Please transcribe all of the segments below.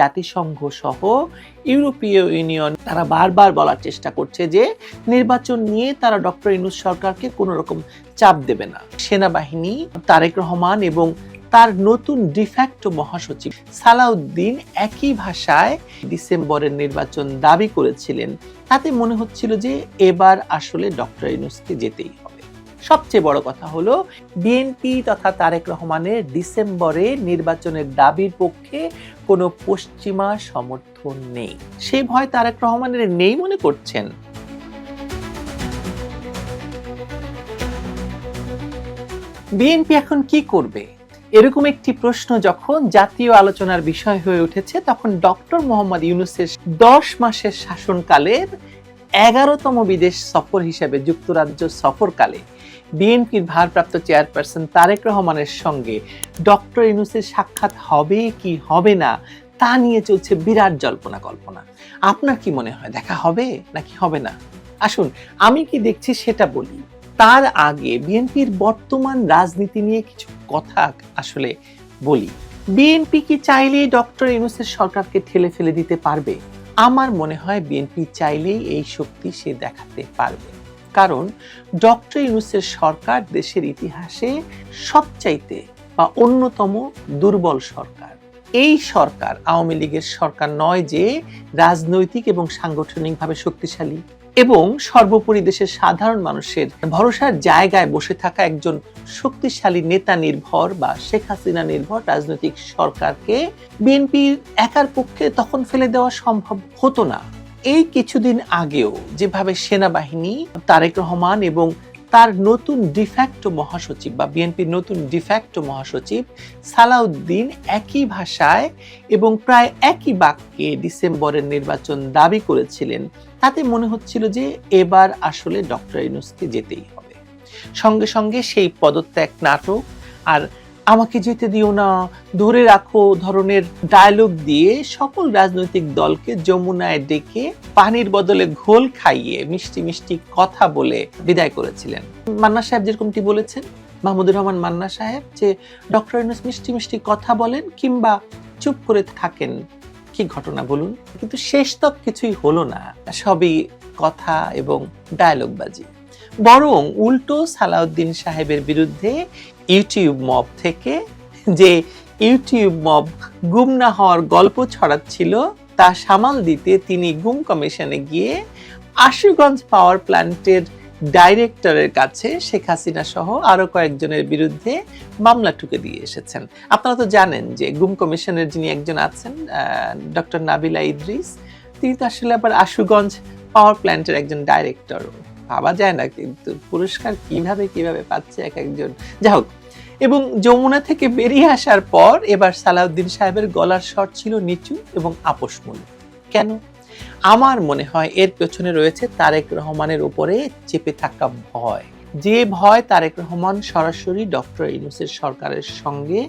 জাতিসংঘ সহ ইউরোপীয় ইউনিয়ন তারা বারবার বলার চেষ্টা করছে যে নির্বাচন নিয়ে তারা ডক্টর ইনুস সরকারকে কোনো রকম চাপ দেবে না। সেনাবাহিনী, তারেক রহমান এবং তার নতুন ডিফ্যাক্টো মহাসচিব সালাউদ্দিন একই ভাষায় ডিসেম্বরের নির্বাচন দাবি করেছিলেন। তাতে মনে হচ্ছিল যে এবার আসলে ডক্টর ইনুসকে যেতেই সবচেয়ে বড় কথা হলো বিএনপি তথা তারেক রহমানের ডিসেম্বরে নির্বাচনের দাবির পক্ষে কোনো পশ্চিমা সমর্থন নেই। সেই ভয় তারেক রহমানের নেই মনে করছেন? বিএনপি এখন কি করবে? এরকম একটি প্রশ্ন যখন জাতীয় আলোচনার বিষয় হয়ে উঠেছে, তখন ডক্টর মোহাম্মদ ইউনুসের দশ মাসের শাসনকালের এগারোতম বিদেশ সফর হিসেবে যুক্তরাজ্য সফরকালে বিএনপির ভারপ্রাপ্ত চেয়ারপারসন তারেক রহমানের সঙ্গে ডক্টর ইউনুসের সাক্ষাৎ হবে কি হবে না, তা নিয়ে চলছে বিরাট জল্পনা কল্পনা। আপনার কি মনে হয়, দেখা হবে নাকি হবে না? আসুন, আমি কি দেখছি সেটা বলি। তার আগে বিএনপির বর্তমান রাজনীতি নিয়ে কিছু কথা আসলে বলি। বিএনপি কি চাইলেই ডক্টর ইউনুসের সরকারকে ঠেলে ফেলে দিতে পারবে? আমার মনে হয় বিএনপি চাইলেই এই শক্তি সে দেখাতে পারবে। কারণ ডক্টর ইউনুসের সরকার দেশের ইতিহাসে সবচাইতে বা অন্যতম দুর্বল সরকার। এই সরকার আওয়ামী লীগের সরকার নয় যে রাজনৈতিক এবং সাংগঠনিকভাবে শক্তিশালী। এবং সর্বোপরি দেশের সাধারণ মানুষের ভরসার জায়গায় বসে থাকা একজন শক্তিশালী নেতা নির্ভর বা শেখ হাসিনা নির্ভর রাজনৈতিক সরকারকে বিএনপির একার পক্ষে তখন ফেলে দেওয়া সম্ভব হতো না। এই কিছুদিন আগেও যেভাবে সেনাবাহিনী তারেক রহমান এবং তার নতুন ডিফ্যাক্টো মহাসচিব বা বিএনপির নতুন ডিফ্যাক্টো মহাসচিব সালাউদ্দিন একই ভাষায় এবং প্রায় একই বাক্যে ডিসেম্বরের নির্বাচন দাবি করেছিলেন। তাতে মনে হচ্ছিল যে এবার আসলে ডক্টর ইনুসকে যেতেই হবে। সঙ্গে সঙ্গে সেই পদত্যাগ নাটক আর আমাকে যেতে দিও না। ধরে রাখো ধরনের ডায়লগ দিয়ে সকল রাজনৈতিক দলকে যমুনায় ডেকে পানির বদলে ঘোল খাইয়ে মিষ্টি মিষ্টি কথা বলে বিদায় করেছিলেন। মান্না সাহেব যেরকমটি বলেছেন, মাহমুদুর রহমান মান্না সাহেব যে ডক্টর ইউনুস মিষ্টি মিষ্টি কথা বলেন কিংবা চুপ করে থাকেন, কি ঘটনা বলুন? কিন্তু শেষ তক কিছুই হলো না, সবই কথা এবং ডায়লগবাজি বরং উল্টো সালাউদ্দিন সাহেবের বিরুদ্ধে ইউটিউব মব থেকে যে ইউটিউব মব গুম না হওয়ার গল্প ছড়াচ্ছিল, তা সামাল দিতে তিনি গুম কমিশনে গিয়ে আশুগঞ্জ পাওয়ার প্ল্যান্টের ডাইরেক্টরের কাছে শেখ হাসিনা সহ আরও কয়েকজনের বিরুদ্ধে মামলা ঠুকে দিয়ে এসেছেন। আপনারা তো জানেন যে গুম কমিশনের যিনি একজন আছেন ডক্টর নাবিলা ইদ্রিস, তিনি তো আসলে আবার আশুগঞ্জ পাওয়ার প্ল্যান্টের একজন ডাইরেক্টর। ভাবা যায় না কিন্তু পুরস্কার কীভাবে কীভাবে পাচ্ছে এক একজন। যাই হোক এবং যমুনা থেকে বেরিয়ে আসার পর এবার সালাউদ্দিন সাহেবের গলার স্বর ছিল নিচু এবং আপোষমূলক কেন? আমার মনে হয় এর পেছনে রয়েছে তারেক রহমানের উপরে চেপে থাকা ভয়। যে ভয় তারেক রহমান সরাসরি ডক্টর ইনুসের সরকারের সঙ্গে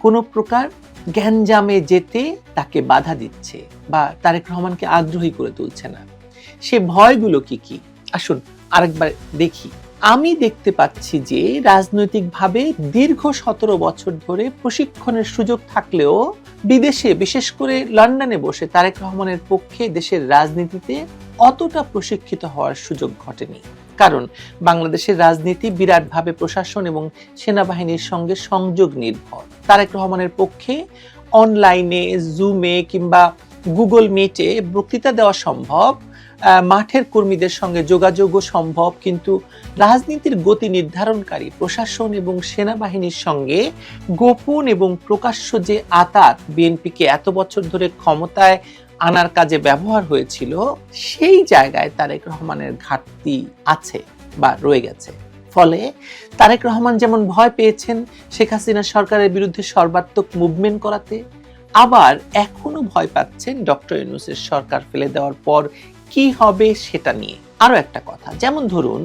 কোনো প্রকার জ্ঞানজামে যেতে তাকে বাধা দিচ্ছে বা তারেক রহমানকে আগ্রহী করে তুলছে না। সে ভয়গুলো কি কি? আসুন আরেকবার দেখি। আমি দেখতে পাচ্ছি যে রাজনৈতিকভাবে দীর্ঘ সতেরো বছর ধরে প্রশিক্ষণের সুযোগ থাকলেও বিদেশে, বিশেষ করে লন্ডনে বসে তারেক রহমানের পক্ষে দেশের রাজনীতিতে অতটা প্রশিক্ষিত হওয়ার সুযোগ ঘটেনি। কারণ বাংলাদেশের রাজনীতি বিরাটভাবে প্রশাসন এবং সেনাবাহিনীর সঙ্গে সংযোগ নির্ভর। তারেক রহমানের পক্ষে অনলাইনে জুমে কিংবা গুগল মিটে বক্তৃতা দেওয়া সম্ভব। মাঠের কর্মীদের সঙ্গে যোগাযোগও সম্ভব, কিন্তু রাজনীতির গতি নির্ধারণকারী প্রশাসন এবং সেনাবাহিনীর সঙ্গে গোপন এবং প্রকাশ্য যে আতাত বিএনপিকে এত বছর ধরে ক্ষমতায় আনার কাজে ব্যবহার হয়েছিল, সেই জায়গায় তারেক রহমানের ঘাটতি আছে বা রয়ে গেছে। ফলে তারেক রহমান যেমন ভয় পেয়েছেন শেখ হাসিনা সরকারের বিরুদ্ধে সর্বাত্মক মুভমেন্ট করাতে, আবার এখনও ভয় পাচ্ছেন ডক্টর ইউনুসের সরকার ফেলে দেওয়ার পর কি হবে সেটা নিয়ে। আরও একটা কথা, যেমন ধরুন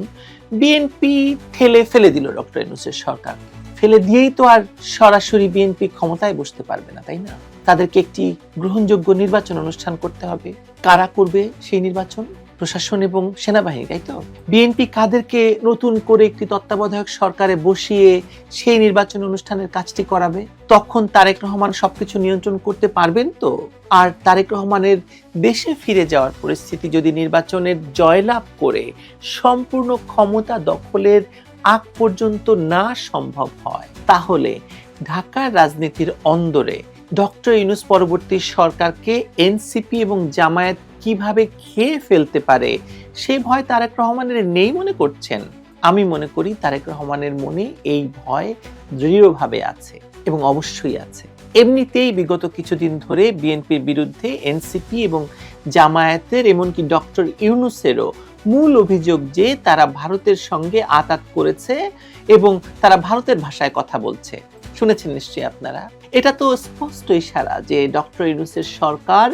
বিএনপি ঠেলে ফেলে দিল ডক্টর ইউনুসের সরকার। ফেলে দিয়েই তো আর সরাসরি বিএনপি ক্ষমতায় বসতে পারবে না, তাই না? তাদেরকে একটি গ্রহণযোগ্য নির্বাচন অনুষ্ঠান করতে হবে। কারা করবে সেই নির্বাচন? প্রশাসন এবং সেনাবাহিনী, তাই তো? বিএনপি কাদেরকে নতুন করে একটি তত্ত্বাবধায়ক সরকারে বসিয়ে সেই নির্বাচন অনুষ্ঠানের কাজটি করাবে? তখন তারেক রহমান সবকিছু নিয়ন্ত্রণ করতে পারবেন তো? আর তারেক রহমানের দেশে ফিরে যাওয়ার পরিস্থিতি যদি নির্বাচনের জয়লাভ করে, সম্পূর্ণ ক্ষমতা দখলের আগ পর্যন্ত না সম্ভব হয়, তাহলে ঢাকার রাজনীতির অন্দরে ডক্টর ইউনুস পরবর্তী সরকারকে এনসিপি এবং জামায়াত কীভাবে খেয়ে ফেলতে পারে, সে ভয় তারেক রহমানের নেই মনে করছেন। আমি মনে করি তারেক রহমানের মনে এই ভয় দৃঢ়ভাবে আছে এবং অবশ্যই আছে। এমনিতেই বিগত কিছুদিন ধরে বিএনপির বিরুদ্ধে এনসিপি এবং জামায়াতের এমনকি ডক্টর ইউনুসেরও মূল অভিযোগ যে তারা ভারতের সঙ্গে আতাত করেছে এবং তারা ভারতের ভাষায় কথা বলছে। শুনেছেন নিশ্চয়ই আপনারা। এটা তো স্পষ্ট ইশারা যে ডক্টর ইউনুসের সরকার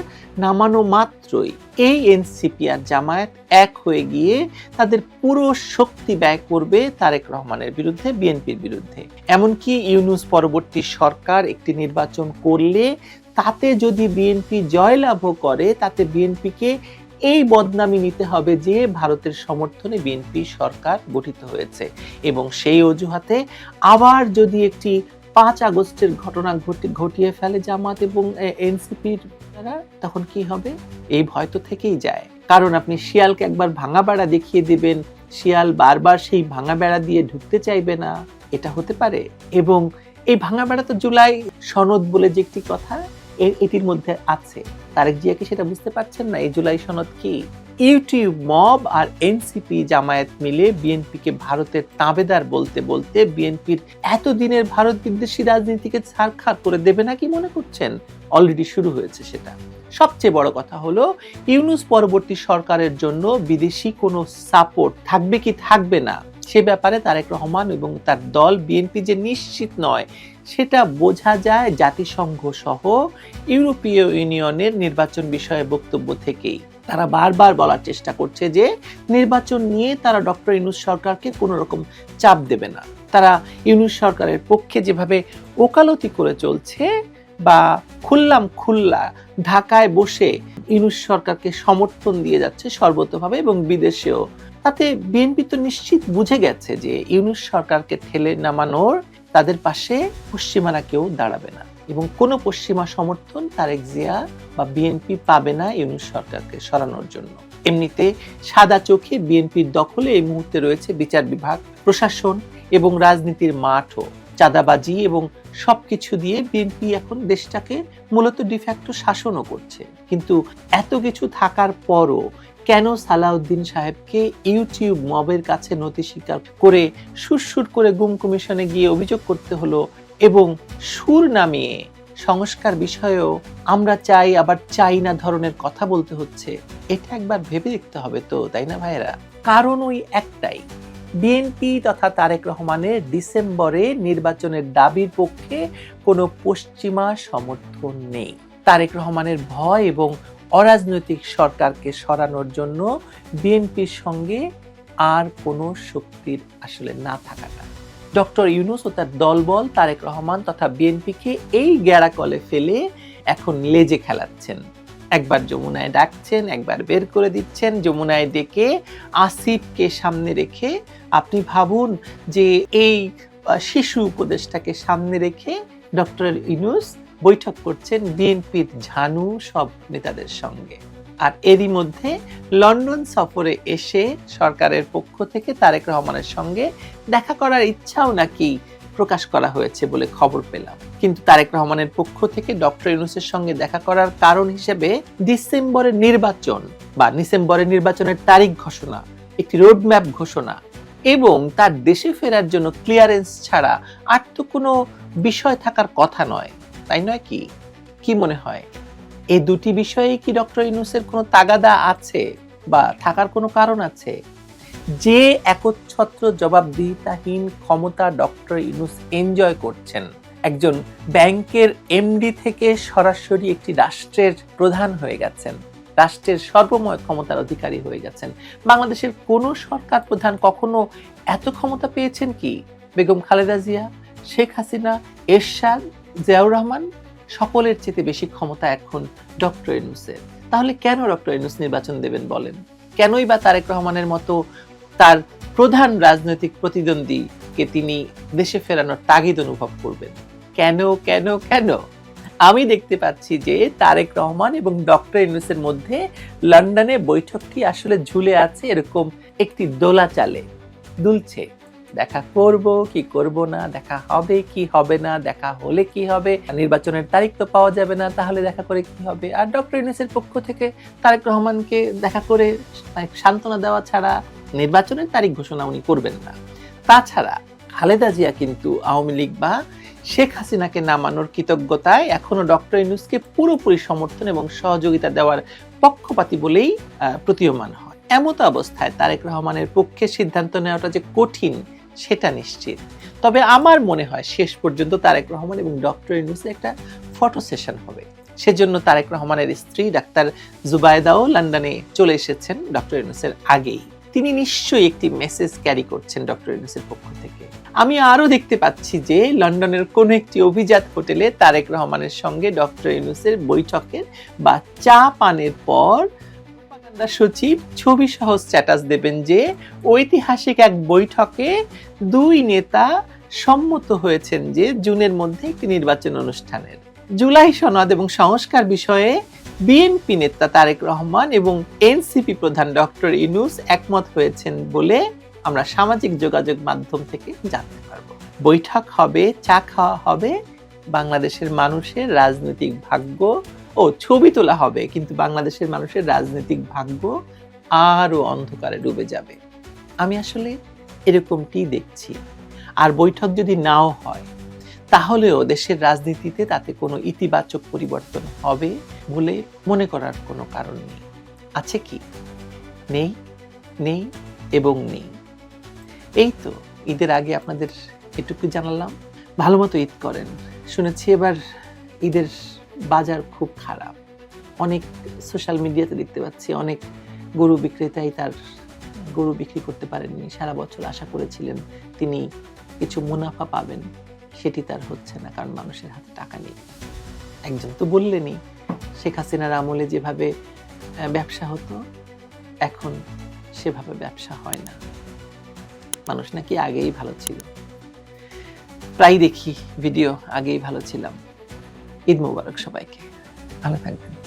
নামানো মাত্রই এই এনসিপি আর জামায়াত এক হয়ে গিয়ে তাদের পুরো শক্তি ব্যয় করবে তারেক রহমানের বিরুদ্ধে, বিএনপির বিরুদ্ধে। এমনকি ইউনুস পরবর্তী সরকার একটি নির্বাচন করলে তাতে যদি বিএনপি জয়লাভও করে, তাতে বিএনপিকে এই বদনামি নিতে হবে যে ভারতের সমর্থনে বিএনপি সরকার গঠিত হয়েছে। এবং সেই অজুহাতে আবার যদি একটি পাঁচ আগস্টের ঘটনা ঘটি- ঘটিয়ে ফেলে জামাত এবং এনসিপির তারা, তখন কি হবে? এই ভয় তো থেকেই যায়। কারণ আপনি শিয়ালকে একবার ভাঙা বেড়া দেখিয়ে দিবেন, শিয়াল বারবার সেই ভাঙা বেড়া দিয়ে ঢুকতে চাইবে না। এটা হতে পারে। এবং এই ভাঙা বেড়া তো জুলাই সনদ বলে যে একটি কথা এটির মধ্যে আছে। তারেক জিয়া কি সেটা বুঝতে পারছেন না? এই জুলাই সনদ কি? ইউটিউব, মব আর এনসিপি জামায়াত মিলে বিএনপিকে ভারতের তাবেদার বলতে বলতে বিএনপির এতদিনের ভারত বিদ্বেষী রাজনীতিকে ছাড়খাড় করে দেবে না কি মনে করছেন? অলরেডি শুরু হয়েছে সেটা। সবচেয়ে বড় কথা হলো, ইউনুস পরবর্তী সরকারের জন্য বিদেশি কোনো সাপোর্ট থাকবে কি থাকবে না? সে ব্যাপারে তারেক রহমান এবং তার দল বিএনপি যে নিশ্চিত নয়, সেটা বোঝা যায় জাতিসংঘ সহ ইউরোপীয় ইউনিয়নের নির্বাচন বিষয়ে বক্তব্য থেকেই। তারা বারবার বলার চেষ্টা করছে যে নির্বাচন নিয়ে তারা ডক্টর ইউনুস সরকারকে কোনো রকম চাপ দেবে না। তারা ইউনুস সরকারের পক্ষে যেভাবে ওকালতি করে চলছে বা খুললাম খুল্লা, ঢাকায় বসে ইউনুস সরকারকে সমর্থন দিয়ে যাচ্ছে সর্বতভাবে এবং বিদেশেও, তাতে বিএনপি তো নিশ্চিত বুঝে গেছে যে ইউনুস সরকারকে ঠেলে নামানোর তাদের পাশে পশ্চিমারা কেউ দাঁড়াবে না। এবং কোনো পশ্চিমা সমর্থন তারেক জিয়া বা বিএনপি পাবে না ইউনুস সরকারকে সরানোর জন্য। এমনিতে সাদা চোখে বিএনপির দখলে এই মুহূর্তে রয়েছে বিচার বিভাগ, প্রশাসন এবং রাজনীতির মাঠও। চাঁদাবাজি এবং সবকিছু দিয়ে বিএনপি এখন দেশটাকে মূলত ডিফ্যাক্টো শাসনও করছে। কিন্তু এত কিছু থাকার পরও কেন সালাউদ্দিন সাহেবকে ইউটিউব মবের কাছে নথি স্বীকার করে সুরসুর করে গুম কমিশনে গিয়ে অভিযোগ করতে হলো এবং সুর নামিয়ে সংস্কার বিষয়েও আমরা চাই, আবার চাই না ধরনের কথা বলতে হচ্ছে। এটা একবার ভেবে দেখতে হবে তো, তাই না ভাইয়েরা? কারণ ওই একটাই। বিএনপি তথা তারেক রহমানের ডিসেম্বরে নির্বাচনের দাবির পক্ষে কোনো পশ্চিমা সমর্থন নেই। তারেক রহমানের ভয় এবং অরাজনৈতিক সরকারকে সরানোর জন্য বিএনপির সঙ্গে আর কোনো শক্তির আসলে না থাকাটা। ডক্টর ইউনুস ও তার দলবল তারেক রহমান তথা বিএনপিকে এই গ্যাড়াকলে ফেলে এখন লেজে খেলাচ্ছেন। একবার যমুনায় ডাকছেন, একবার বের করে দিচ্ছেন, যমুনায় ডেকে আসিফকে সামনে রেখে আপনি ভাবুন যে এই শিশু উপদেশটাকে সামনে রেখে ডক্টর ইউনুস বৈঠক করছেন বিএনপির ঝানু সব নেতাদের সঙ্গে। আর এরই মধ্যে লন্ডন সফরে এসে সরকারের পক্ষ থেকে তারেক রহমানের সঙ্গে দেখা করার ইচ্ছাও নাকি প্রকাশ করা হয়েছে বলে খবর পেলাম। কিন্তু তারেক রহমানের পক্ষ থেকে ডক্টর ইউনুসের সঙ্গে দেখা করার কারণ হিসেবে ডিসেম্বরের নির্বাচন বা ডিসেম্বরের নির্বাচনের তারিখ ঘোষণা, একটি রোডম্যাপ ঘোষণা এবং তার দেশে ফেরার জন্য ক্লিয়ারেন্স ছাড়া আর তো কোনো বিষয় থাকার কথা নয়, তাই নয় কি? কি মনে হয়? এই দুটি বিষয়ে কি ডক্টর ইউনুসের কোনো তাগাদা আছে বা থাকার কোনো কারণ আছে? যে একচ্ছত্র জবাবদিহিতাহীন ক্ষমতা ডক্টর ইউনুস এনজয় করছেন, একজন ব্যাংকের এমডি থেকে সরাসরি একটি রাষ্ট্রের প্রধান হয়ে গেছেন, রাষ্ট্রের সর্বময় ক্ষমতার অধিকারী হয়ে গেছেন। বাংলাদেশের কোনো সরকার প্রধান কখনো এত ক্ষমতা পেয়েছেন কি? বেগম খালেদা জিয়া, শেখ হাসিনা, এরশাদ, জিয়াউর রহমান সকলের চেয়ে বেশি ক্ষমতা এখন ডক্টর ইউনুসের তাহলে কেন ডক্টর ইউনুস নির্বাচন দেবেন বলেন? কেনই বা তারেক রহমানের মতো তার প্রধান রাজনৈতিক প্রতিদ্বন্দ্বীকে তিনি দেশে ফেরানোর তাগিদ অনুভব করবেন? কেন কেন কেন? আমি দেখতে পাচ্ছি যে তারেক রহমান এবং ডক্টর ইউনুসের মধ্যে লন্ডনে বৈঠকটি আসলে ঝুলে আছে, এরকম একটি দোলা চালে দুলছে। দেখা করব, কি করব না, দেখা হবে, কি হবে না, দেখা হলে কি হবে, নির্বাচনের তারিখ তো পাওয়া যাবে না, তাহলে দেখা করে কি হবে? আর ডক্টর ইউনুসের পক্ষ থেকে তারেক রহমানকে দেখা করে সান্ত্বনা দেওয়া ছাড়া নির্বাচনের তারিখ ঘোষণা উনি করবেন না। তাছাড়া খালেদা জিয়া কিন্তু আওয়ামী লীগ বা শেখ হাসিনাকে নামানোর কৃতজ্ঞতায় এখনও ডক্টর ইউনুসকে পুরোপুরি সমর্থন এবং সহযোগিতা দেওয়ার পক্ষপাতী বলেই প্রতীয়মান হয়। এমত অবস্থায় তারেক রহমানের পক্ষে সিদ্ধান্ত নেওয়াটা যে কঠিন সেটা নিশ্চিত। তবে আমার মনে হয় শেষ পর্যন্ত তারেক রহমান এবং ডক্টর ইউনুসের একটা ফটো সেশন হবে। সেজন্য তারেক রহমানের স্ত্রী ডাক্তার জুবায়দাও লন্ডনে চলে এসেছেন ডক্টর ইউনুসের আগেই। তিনি নিশ্চয়ই একটি মেসেজ ক্যারি করছেন ডক্টর ইউনুসের পক্ষ থেকে। আমি আরও দেখতে পাচ্ছি যে লন্ডনের কোন একটি অভিজাত হোটেলে তারেক রহমানের সঙ্গে ডক্টর ইউনুসের বৈঠকের বা চা পানের পর সচিব ছবি সহ স্ট্যাটাস দেবেন যে ঐতিহাসিক এক বৈঠকে দুই নেতা সম্মত হয়েছেন যে জুনের মধ্যে একটি নির্বাচন অনুষ্ঠানের। জুলাই সনদ এবং সংস্কার বিষয়ে বিএনপি নেতা তারেক রহমান এবং এনসিপি প্রধান ডক্টর ইনুস একমত হয়েছেন বলে আমরা সামাজিক যোগাযোগ মাধ্যম থেকে জানতে পারব। বৈঠক হবে, চা খাওয়া হবে, বাংলাদেশের মানুষের রাজনৈতিক ভাগ্য ও ছবি তোলা হবে, কিন্তু বাংলাদেশের মানুষের রাজনৈতিক ভাগ্য আরও অন্ধকারে ডুবে যাবে। আমি আসলে এরকমটি দেখছি। আর বৈঠক যদি নাও হয়, তাহলেও দেশের রাজনীতিতে তাতে কোনো ইতিবাচক পরিবর্তন হবে বলে মনে করার কোনো কারণ নেই। আছে কি? নেই নেই এবং নেই। এই তো, ঈদের আগে আপনাদের এটুকু জানালাম। ভালো মতো ঈদ করেন। শুনেছি এবার ঈদের বাজার খুব খারাপ। অনেক সোশ্যাল মিডিয়াতে দেখতে পাচ্ছি, অনেক গরু বিক্রেতাই তার গরু বিক্রি করতে পারেননি। সারা বছর আশা করেছিলেন তিনি কিছু মুনাফা পাবেন, সেটি তার হচ্ছে না, কারণ মানুষের হাতে টাকা নেই। একজন তো বললেনই শেখ হাসিনার আমলে যেভাবে ব্যবসা হতো, এখন সেভাবে ব্যবসা হয় না। মানুষ নাকি আগেই ভালো ছিল। প্রায় দেখি ভিডিও আগেই ভালো ছিলাম। ঈদ মোবারক সবাইকে। ভালো থাকবেন।